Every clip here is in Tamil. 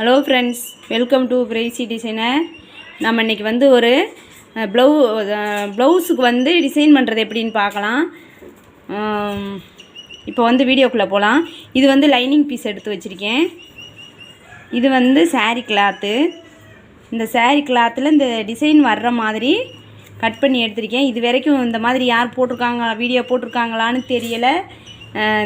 Hello friends welcome to Pricey Designer நம்ம இன்றைக்கி வந்து ஒரு ப்ளவு ப்ளவுஸுக்கு வந்து டிசைன் பண்ணுறது எப்படின்னு பார்க்கலாம். இப்போ வந்து வீடியோக்குள்ளே போகலாம் இது வந்து லைனிங் பீஸ் எடுத்து வச்சுருக்கேன். இது வந்து சாரீ கிளாத்து இந்த சாரீ கிளாத்தில் இந்த டிசைன் வர்ற மாதிரி கட் பண்ணி எடுத்திருக்கேன். இது வரைக்கும் இந்த மாதிரி யார் போட்டிருக்காங்க வீடியோ போட்டிருக்காங்களான்னு தெரியலை.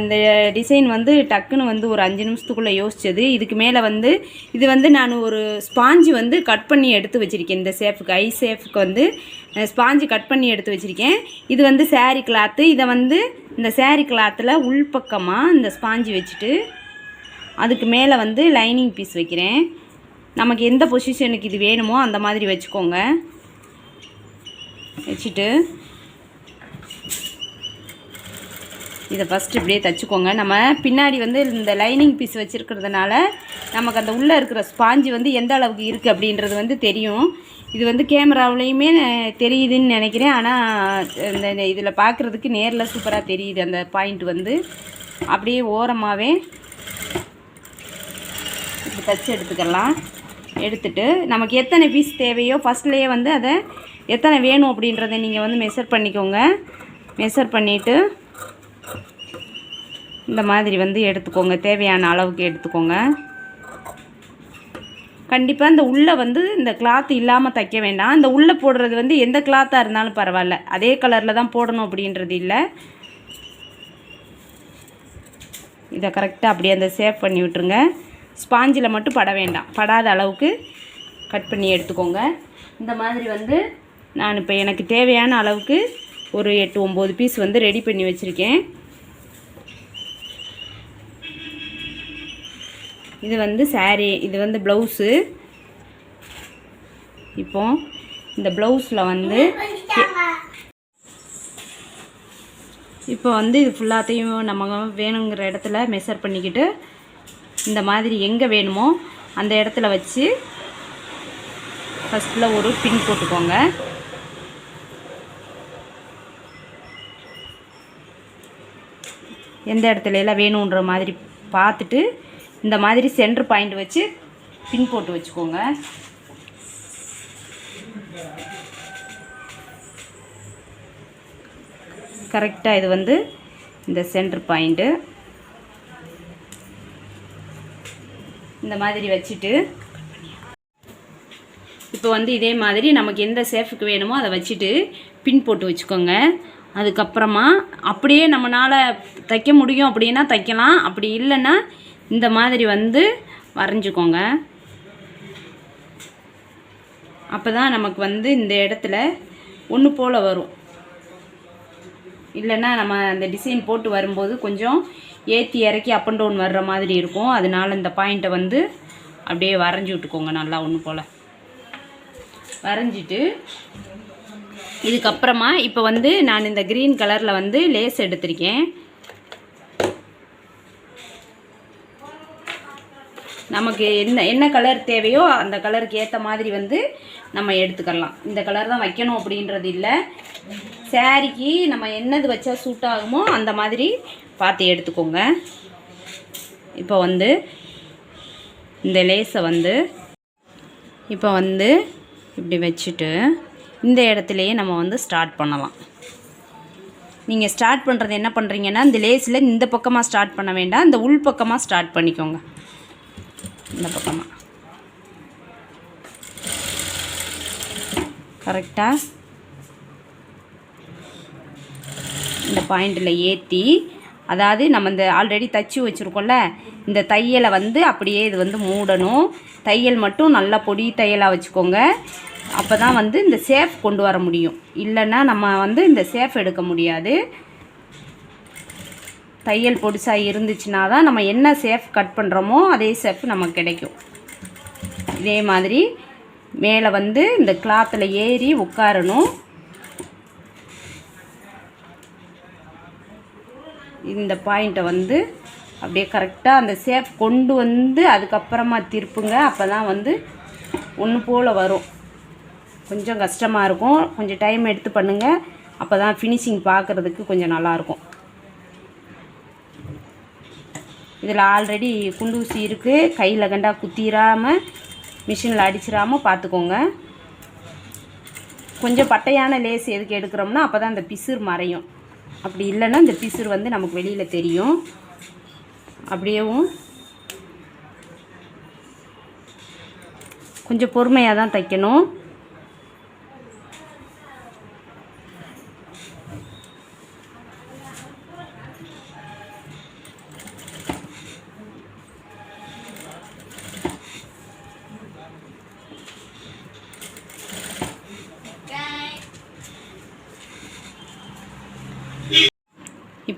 இந்த டிசைன் வந்து டக்குன்னு வந்து ஒரு அஞ்சு நிமிஷத்துக்குள்ளே யோசித்தது இதுக்கு மேலே வந்து இது வந்து நான் ஒரு ஸ்பாஞ்சு வந்து கட் பண்ணி எடுத்து வச்சுருக்கேன். இந்த சேஃபுக்கு ஐ சேஃபுக்கு வந்து ஸ்பாஞ்சு கட் பண்ணி எடுத்து வச்சுருக்கேன். இது வந்து சேரீ கிளாத்து இதை வந்து இந்த saree கிளாத்தில் உள்பக்கமாக இந்த ஸ்பாஞ்சு வச்சுட்டு அதுக்கு மேலே வந்து லைனிங் பீஸ் வைக்கிறேன். நமக்கு எந்த பொசிஷனுக்கு இது வேணுமோ அந்த மாதிரி வச்சுக்கோங்க. வச்சுட்டு இதை ஃபஸ்ட்டு இப்படியே தச்சுக்கோங்க. நம்ம பின்னாடி வந்து இந்த லைனிங் பீஸ் வச்சுருக்கிறதுனால நமக்கு அந்த உள்ளே இருக்கிற ஸ்பாஞ்சு வந்து எந்த அளவுக்கு இருக்குது அப்படின்றது வந்து தெரியும். இது வந்து கேமராவிலையுமே தெரியுதுன்னு நினைக்கிறேன். ஆனால் இந்த இதில் பார்க்குறதுக்கு நேரில் சூப்பராக தெரியுது அந்த பாயிண்ட் வந்து. அப்படியே ஓரமாகவே இப்படி தச்சு எடுத்துக்கலாம். எடுத்துட்டு நமக்கு எத்தனை பீஸ் தேவையோ ஃபஸ்ட்லேயே வந்து அதை எத்தனை வேணும் அப்படின்றத நீங்கள் வந்து மெஷர் பண்ணிக்கோங்க. மெஷர் பண்ணிவிட்டு இந்த மாதிரி வந்து எடுத்துக்கோங்க தேவையான அளவுக்கு எடுத்துக்கோங்க. கண்டிப்பாக இந்த உள்ளே வந்து இந்த கிளாத் இல்லாமல் தைக்க வேண்டாம். இந்த உள்ளே போடுறது வந்து எந்த கிளாத்தாக இருந்தாலும் பரவாயில்ல. அதே கலரில் தான் போடணும் அப்படின்றது இல்லை. இதை கரெக்டாக அப்படியே அந்த சேவ் பண்ணி விட்டுருங்க. ஸ்பாஞ்சில் மட்டும் பட வேண்டாம். படாத அளவுக்கு கட் பண்ணி எடுத்துக்கோங்க. இந்த மாதிரி வந்து நான் இப்போ எனக்கு தேவையான அளவுக்கு ஒரு எட்டு ஒம்பது பீஸ் வந்து ரெடி பண்ணி வச்சுருக்கேன். இது வந்து சாரீ இது வந்து ப்ளவுஸு இப்போ இந்த ப்ளவுஸில் வந்து இப்போ வந்து இது ஃபுல்லாத்தையும் நம்ம வேணுங்கிற இடத்துல மெஷர் பண்ணிக்கிட்டு இந்த மாதிரி எங்கே வேணுமோ அந்த இடத்துல வச்சு ஃபஸ்ட்டில் ஒரு பின் போட்டுக்கோங்க. எந்த இடத்துல எல்லாம் வேணுன்ற மாதிரி பார்த்துட்டு இந்த மாதிரி சென்டர் பாயிண்ட் வச்சு பின் போட்டு வச்சுக்கோங்க. கரெக்டாக இது வந்து இந்த சென்டர் பாயிண்ட்டு இந்த மாதிரி வச்சுட்டு இப்போ வந்து இதே மாதிரி நமக்கு எந்த சேஃபுக்கு வேணுமோ அதை வச்சுட்டு பின் போட்டு வச்சுக்கோங்க. அதுக்கப்புறமா அப்படியே நம்மளால் தைக்க முடியும் அப்படின்னா தைக்கலாம். அப்படி இல்லைன்னா இந்த மாதிரி வந்து வரைஞ்சிக்கோங்க. அப்போ தான் நமக்கு வந்து இந்த இடத்துல ஒன்று போல் வரும். இல்லைன்னா நம்ம அந்த டிசைன் போட்டு வரும்போது கொஞ்சம் ஏற்றி இறக்கி அப் அண்ட் டவுன் வர்ற மாதிரி இருக்கும். அதனால இந்த பாயிண்ட்டை வந்து அப்படியே வரைஞ்சி விட்டுக்கோங்க நல்லா ஒன்று போல். வரைஞ்சிட்டு இதுக்கப்புறமா இப்போ வந்து நான் இந்த க்ரீன் கலரில் வந்து லேஸ் எடுத்திருக்கேன். நமக்கு என்ன என்ன கலர் தேவையோ அந்த கலருக்கு ஏற்ற மாதிரி வந்து நம்ம எடுத்துக்கலாம். இந்த கலர் தான் வைக்கணும் அப்படின்றது இல்லை. சாரிக்கு நம்ம என்னது வச்சா சூட் ஆகுமோ அந்த மாதிரி பார்த்து எடுத்துக்கோங்க. இப்போ வந்து இந்த லேஸை வந்து இப்போ வந்து இப்படி வச்சுட்டு இந்த இடத்துலையே நம்ம வந்து ஸ்டார்ட் பண்ணலாம். நீங்கள் ஸ்டார்ட் பண்ணுறது என்ன பண்ணுறீங்கன்னா இந்த லேஸில் இந்த பக்கமாக ஸ்டார்ட் பண்ண வேண்டாம் இந்த உள் பக்கமாக ஸ்டார்ட் பண்ணிக்கோங்க. இந்த பக்கமாக கரெக்டாக இந்த பாயிண்டில் ஏற்றி அதாவது நம்ம இந்த ஆல்ரெடி தச்சு வச்சுருக்கோம்ல இந்த தையலை வந்து அப்படியே இது வந்து மூடணும். தையல் மட்டும் நல்லா பொடி தையலாக வச்சுக்கோங்க. அப்போ தான் வந்து இந்த சேஃப் கொண்டு வர முடியும். இல்லைன்னா நம்ம வந்து இந்த சேஃப் எடுக்க முடியாது. தையல் பொடிசாக இருந்துச்சுன்னா தான் நம்ம என்ன சேஃப் கட் பண்ணுறோமோ அதே சேஃப் நமக்கு கிடைக்கும். இதே மாதிரி மேலே வந்து இந்த கிளாத்தில் ஏறி உட்காரணும். இந்த பாயிண்ட்டை வந்து அப்படியே கரெக்டாக அந்த சேஃப் கொண்டு வந்து அதுக்கப்புறமா திருப்புங்க அப்போ தான் வந்து ஒன்று போல் வரும். கொஞ்சம் கஷ்டமாக இருக்கும். கொஞ்சம் டைம் எடுத்து பண்ணுங்கள் அப்போ தான் ஃபினிஷிங் பார்க்குறதுக்கு கொஞ்சம் நல்லாயிருக்கும் இதில் ஆல்ரெடி குண்டூசி இருக்குது கையில் கண்டா குத்திராமல் மிஷினில் அடிச்சிடாமல் பார்த்துக்கோங்க. கொஞ்சம் பட்டையான லேஸ் எதுக்கு எடுக்கிறோம்னா அப்போ தான் அந்த பிசுறு மறையும். அப்படி இல்லைன்னா இந்த பிசுறு வந்து நமக்கு வெளியில் தெரியும். அப்படியேவும் கொஞ்சம் பொறுமையாக தான் தைக்கணும்.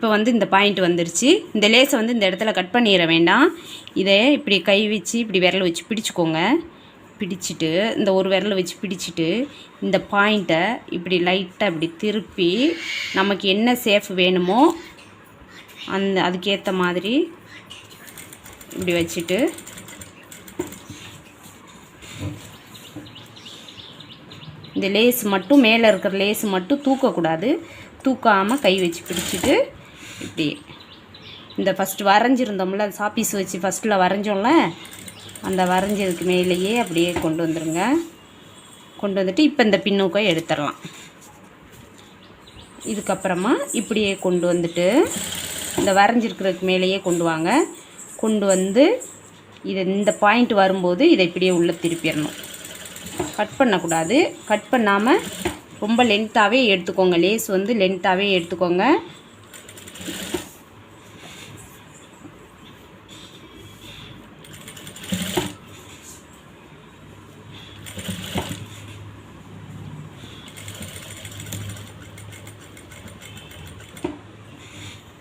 இப்போ வந்து இந்த பாயிண்ட் வந்துருச்சு. இந்த லேஸை வந்து இந்த இடத்துல கட் பண்ணிட வேண்டாம். இதை இப்படி கை வச்சு இப்படி விரல் வச்சு பிடிச்சிக்கோங்க. பிடிச்சிட்டு இந்த ஒரு விரலை வச்சு பிடிச்சிட்டு இந்த பாயிண்ட்டை இப்படி லைட்டாக இப்படி திருப்பி நமக்கு என்ன சேஃப் வேணுமோ அந்த அதுக்கேற்ற மாதிரி இப்படி வச்சுட்டு இந்த லேஸ் மட்டும் மேலே இருக்கிற லேஸ் மட்டும் தூக்கக்கூடாது. தூக்காமல் கை வச்சு பிடிச்சிட்டு இப்படி. இந்த ஃபஸ்ட்டு வரைஞ்சிருந்தோம்ல அந்த சாப்பீஸ் வச்சு ஃபஸ்ட்டில் வரைஞ்சோம்ல அந்த வரைஞ்சதுக்கு மேலேயே அப்படியே கொண்டு வந்துடுங்க கொண்டு வந்துட்டு இப்போ இந்த பின்னூக்கம் எடுத்துடலாம். இதுக்கப்புறமா இப்படியே கொண்டு வந்துட்டு இந்த வரைஞ்சிருக்கிறதுக்கு மேலேயே கொண்டு வாங்க. கொண்டு வந்து இதை இந்த பாயிண்ட் வரும்போது இதை இப்படியே உள்ளே திருப்பிடணும். கட் பண்ணக்கூடாது. கட் பண்ணாமல் ரொம்ப லென்த்தாகவே எடுத்துக்கோங்க. லேஸ் வந்து லென்த்தாகவே எடுத்துக்கோங்க.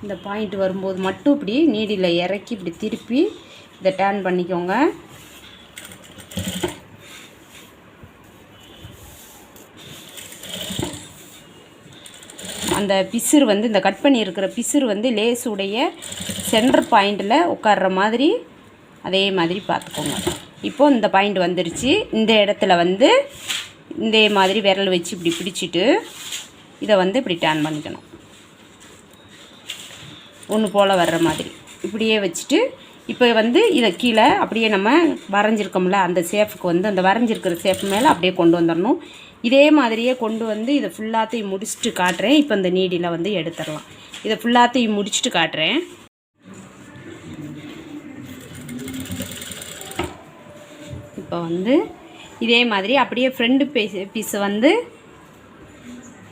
இந்த பாயிண்ட் வரும்போது மட்டும் இப்படி நீடியில் இறக்கி இப்படி திருப்பி இதை டேர்ன் பண்ணிக்கோங்க. அந்த பிசுறு வந்து இந்த கட் பண்ணி இருக்கிற பிசுறு வந்து லேஸுடைய சென்டர் பாயிண்டில் உட்கார்ற மாதிரி அதே மாதிரி பார்த்துக்கோங்க. இப்போ இந்த பாயிண்ட் வந்துருச்சு. இந்த இடத்துல வந்து இதே மாதிரி விரல் வச்சு இப்படி பிடிச்சிட்டு இதை வந்து இப்படி டேர்ன் பண்ணிக்கணும். ஒன்று போல் வர்ற மாதிரி. இப்படியே வச்சுட்டு இப்போ வந்து இதை கீழே அப்படியே நம்ம வரைஞ்சிருக்கோம்ல அந்த சேஃபுக்கு வந்து அந்த வரைஞ்சிருக்கிற சேஃப் மேலே அப்படியே கொண்டு வந்துடணும் இதே மாதிரியே கொண்டு வந்து இதை ஃபுல்லாத்தையும் முடிச்சுட்டு காட்டுறேன். இப்போ இந்த நீடியில் வந்து எடுத்துடலாம். இதை ஃபுல்லாத்தையும் முடிச்சுட்டு காட்டுறேன். இப்போ வந்து இதே மாதிரி அப்படியே ஃப்ரெண்டு பீஸ் பீஸை வந்து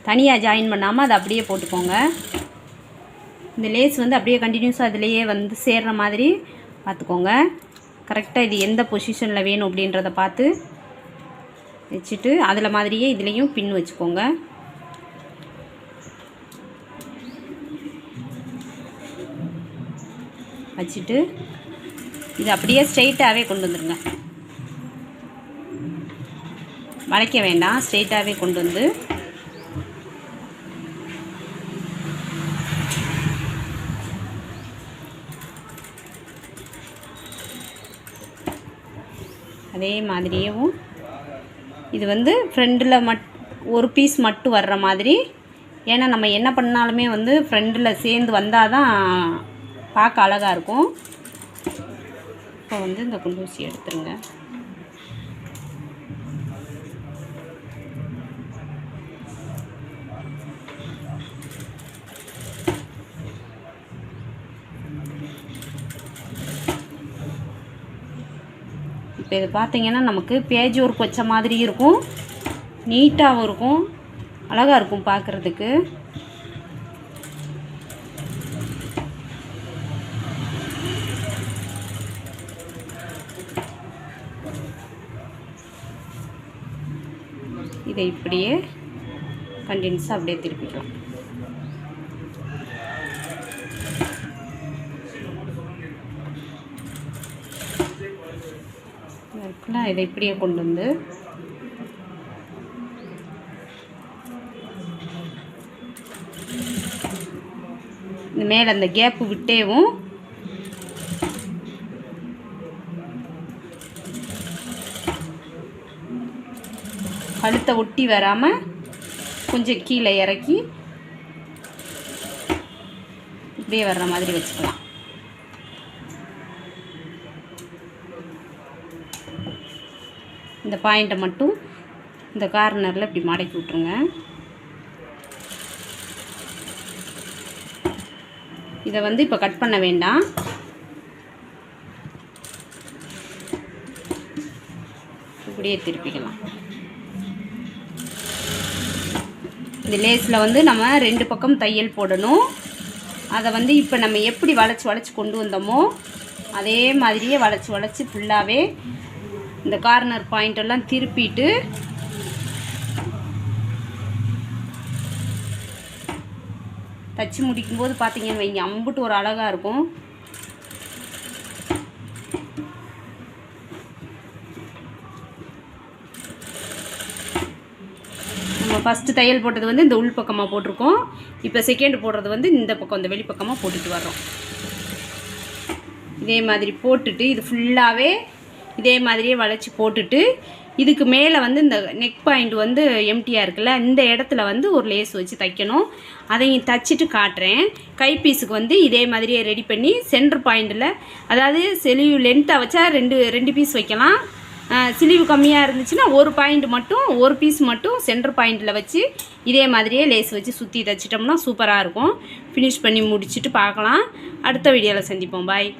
தனியாக ஜாயின் பண்ணாமல் அதை அப்படியே போட்டுக்கோங்க. இந்த லேஸ் வந்து அப்படியே கண்டினியூஸாக அதிலேயே வந்து சேர்ற மாதிரி பார்த்துக்கோங்க. கரெக்டாக இது எந்த பொசிஷனில் வேணும் அப்படின்றத பார்த்து வச்சுட்டு அதில் மாதிரியே இதுலேயும் பின் வச்சுக்கோங்க. வச்சுட்டு இது அப்படியே ஸ்ட்ரெயிட்டாகவே கொண்டு வந்துடுங்க வளைக்க வேண்டாம். ஸ்ட்ரெயிட்டாகவே கொண்டு வந்து அதே மாதிரியேவும் இது வந்து ஃப்ரெண்டில் மட் ஒரு பீஸ் மட்டும் வர்ற மாதிரி. ஏன்னா நம்ம என்ன பண்ணாலுமே வந்து ஃப்ரெண்டில் சேர்ந்து வந்தால் தான் பார்க்க அழகாக இருக்கும். இப்போ வந்து இந்த குண்டூசி எடுத்துருங்க. இப்போ இது பார்த்திங்கன்னா நமக்கு பேஜ் ஒர்க் வச்ச மாதிரி இருக்கும். நீட்டாகவும் இருக்கும். அழகாக இருக்கும் பார்க்குறதுக்கு. இதை இப்படியே கண்டினியூஸாக அப்படியே திருப்பிக்கலாம். இருக்குல்ல? இதை இப்படியே கொண்டு வந்து இந்த மேலே அந்த கேப்பு விட்டேவும் கழுத்தை ஒட்டி வராமல் கொஞ்சம் கீழே இறக்கி இப்படியே வர்ற மாதிரி வச்சுக்கலாம். இந்த பாயிண்ட்டை மட்டும் இந்த கார்னரில் இப்படி மடக்கி விட்ருங்க இதை வந்து இப்போ கட் பண்ண வேண்டாம். இப்படியே திருப்பிக்கலாம். இந்த லேஸில் வந்து நம்ம ரெண்டு பக்கம் தையல் போடணும். அதை வந்து இப்போ நம்ம எப்படி வளைச்சி வளைச்சி கொண்டு வந்தோமோ அதே மாதிரியே வளைச்சி வளைச்சி ஃபுல்லாகவே இந்த கார்னர் பாயிண்ட் எல்லாம் திருப்பிட்டு தச்சு முடிக்கும்போது பார்த்தீங்கன்னு வைங்க அம்புட்டு ஒரு அழகாக இருக்கும். நம்ம ஃபஸ்ட்டு தையல் போட்டது வந்து இந்த உள் பக்கமாக போட்டிருக்கோம். இப்போ செகண்ட் போடுறது வந்து இந்த பக்கம் இந்த வெளிப்பக்கமாக போட்டுட்டு வர்றோம். இதே மாதிரி போட்டுட்டு இது ஃபுல்லாகவே இதே மாதிரியே வளைச்சி போட்டுட்டு இதுக்கு மேலே வந்து இந்த நெக் பாயிண்ட் வந்து எம்டியாக இருக்குல்ல இந்த இடத்துல வந்து ஒரு லேஸ் வச்சு தைக்கணும். அதையும் தச்சுட்டு காட்டுறேன். கைப்பீஸுக்கு வந்து இதே மாதிரியே ரெடி பண்ணி சென்டர் பாயிண்டில் அதாவது செலிவு லென்த்தாக வச்சா ரெண்டு ரெண்டு பீஸ் வைக்கலாம். சிலிவு கம்மியாக இருந்துச்சுன்னா ஒரு பாயிண்ட் மட்டும் ஒரு பீஸ் மட்டும் சென்டர் பாயிண்டில் வச்சு இதே மாதிரியே லேஸ் வச்சு சுற்றி தைச்சிட்டோம்னா சூப்பராக இருக்கும். ஃபினிஷ் பண்ணி முடிச்சுட்டு பார்க்கலாம். அடுத்த வீடியோவில் சந்திப்போம். பாய்